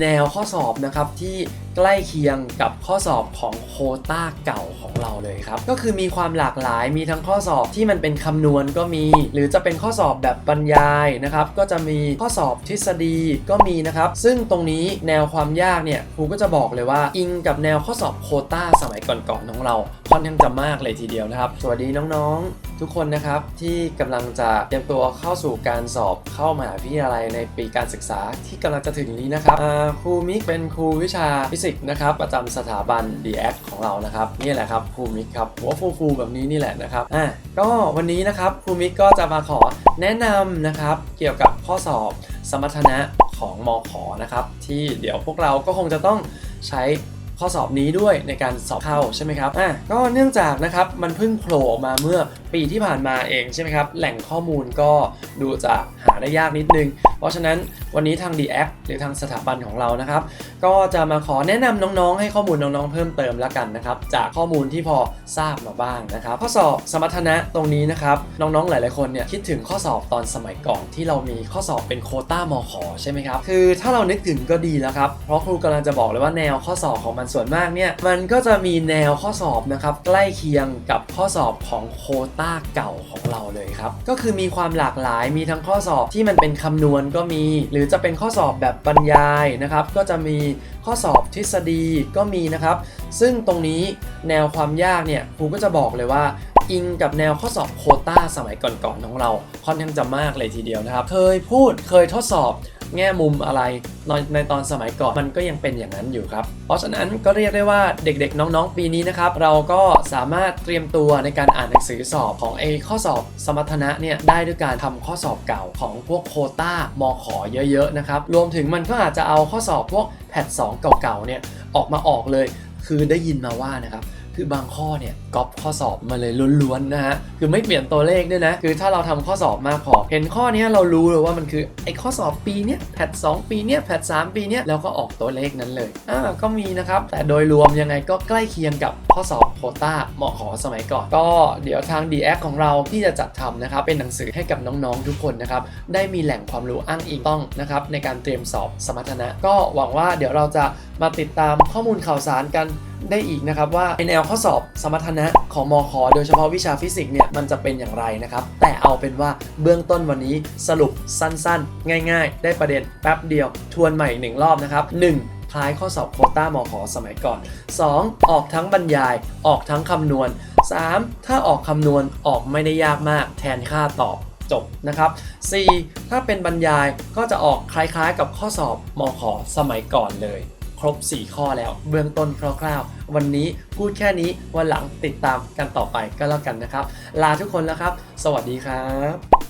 แนวข้อสอบนะครับที่ใกล้เคียงกับข้อสอบของโคต้าเก่าของเราเลยครับ ก็คือมีความหลากหลายมีทั้งข้อสอบที่มันเป็นคำนวณก็มี หรือจะเป็นข้อสอบแบบบรรยายนะครับ ก็จะมีข้อสอบทฤษฎีก็มีนะครับ ซึ่งตรงนี้แนวความยากเนี่ยครูก็จะบอกเลยว่าอิงกับแนวข้อสอบโคต้าสมัยก่อนๆของเราค่อนข้างจะมากเลยทีเดียวนะครับ สวัสดีน้องๆ ทุกคนนะครับที่กำลังจะเตรียมตัวเข้าสู่การสอบเข้ามหาวิทยาลัยในปีการศึกษาที่กำลังจะถึงนี้นะครับครูมิกเป็นครูวิชาฟิสิกส์นะครับประจำสถาบัน d ีแอของเรานะครับนี่แหละครับครูมิกครับหัวฟูฟูแบบนี้นี่แหละนะครับอะก็วันนี้นะครับครูมิกก็จะมาขอแนะนำนะครับเกี่ยวกับข้อสอบสมรรถนะของมขนะครับที่เดี๋ยวพวกเราก็คงจะต้องใช้ ข้อสอบนี้ด้วยในการสอบเข้าใช่ไหมครับอะก็เนื่องจากนะครับมันเพิ่งโผล่ออกมาเมื่อปีที่ผ่านมาเองใช่ไหมครับแหล่งข้อมูลก็ดูจะหาได้ยากนิดนึง เพราะฉะนั้นวันนี้ทาง d ีแอหรือทางสถาบันของเรานะครับก็จะมาขอแนะนำน้องๆ ให้ข้อมูลน้องๆ เพิ่มเติมแล้วกันนะครับจากข้อมูลที่พอทราบมาบ้างนะครับ ข้อสอบสมรรถนะตรงนี้นะครับน้องๆหลายๆคนเนี่ยคิดถึงข้อสอบตอนสมัยก่อนที่เรามีข้อสอบเป็นโคต้ามขใช่ไหมครับคือถ้าเรานึกถึงก็ดีแล้วครับเพราะครูกำลังจะบอกเลยว่าแนวข้อสอบของมันส่วนมากเนี่ยมันก็จะมีแนวข้อสอบนะครับใกล้เคียงกับข้อสอบของโคต้าเก่าของเราเลยครับ ก็คือมีความหลากหลายมีทั้งข้อสอบที่มันเป็นคำนวณก็มี หรือจะเป็นข้อสอบแบบบรรยายนะครับก็จะมีข้อสอบทฤษฎีก็มีนะครับ ซึ่งตรงนี้แนวความยากเนี่ยครูก็จะบอกเลยว่าอิงกับแนวข้อสอบโคต้าสมัยก่อนๆของเราค่อนข้างจะมากเลยทีเดียวนะครับ เคยพูดเคยทดสอบ แง่มุมอะไรในในตอนสมัยก่อนมันก็ยังเป็นอย่างนั้นอยู่ครับ เพราะฉะนั้นก็เรียกได้ว่าเด็กๆ น้องๆ ปีนี้นะครับ เราก็สามารถเตรียมตัวในการอ่านหนังสือสอบของไอข้อสอบสมรรถนะเนี่ยได้ด้วยการทำข้อสอบเก่าของพวกโคต้ามขอเยอะๆนะครับรวมถึงมันก็อาจจะเอาข้อสอบพวกแพท2เก่าๆเนี่ยออกมาออกเลย คือได้ยินมาว่านะครับ คือบางข้อเนี่ยก๊อปข้อสอบมาเลยล้วนๆนะฮะ คือไม่เปลี่ยนตัวเลขด้วยนะ คือถ้าเราทำข้อสอบมากพอ เห็นข้อนี้เรารู้เลยว่ามันคือไอ้ข้อสอบปีเนี้ยแพท2ปีเนี้ยแพท3ปีเนี้ยแล้วก็ออกตัวเลขนั้นเลย อ่า ก็มีนะครับ แต่โดยรวมยังไงก็ใกล้เคียงกับข้อสอบโคต้าเหมาะขอสมัยก่อน ก็เดี๋ยวทาง d ีแอของเราที่จะจัดทำนะครับ เป็นหนังสือให้กับน้องๆทุกคนนะครับ ได้มีแหล่งความรู้อ้างอิงต้องนะครับในการเตรียมสอบสมรรถนะ ก็หวังว่าเดี๋ยวเราจะมาติดตามข้อมูลข่าวสารกัน ได้อีกนะครับว่าในแนวข้อสอบสมรรถนะของมคโดยเฉพาะวิชาฟิสิกส์เนี่ยมันจะเป็นอย่างไรนะครับ แต่เอาเป็นว่าเบื้องต้นวันนี้สรุปสั้นๆ ง่าย ๆ ได้ประเด็นแป๊บเดียว ทวนใหม่อีกหนึ่งรอบนะครับ 1. คล้ายข้อสอบโคต้ามขสมัยก่อน 2. ออกทั้งบรรยาย ออกทั้งคำนวณ 3. ถ้าออกคำนวณออกไม่ได้ยากมาก แทนค่าตอบจบนะครับ 4. ถ้าเป็นบรรยายก็จะออกคล้ายๆ กับข้อสอบมขสมัยก่อนเลย ครบ 4 ข้อแล้ว เบื้องต้นคร่าวๆ วันนี้พูดแค่นี้วันหลังติดตามกันต่อไปก็แล้วกันนะครับ ลาทุกคนแล้วครับ สวัสดีครับ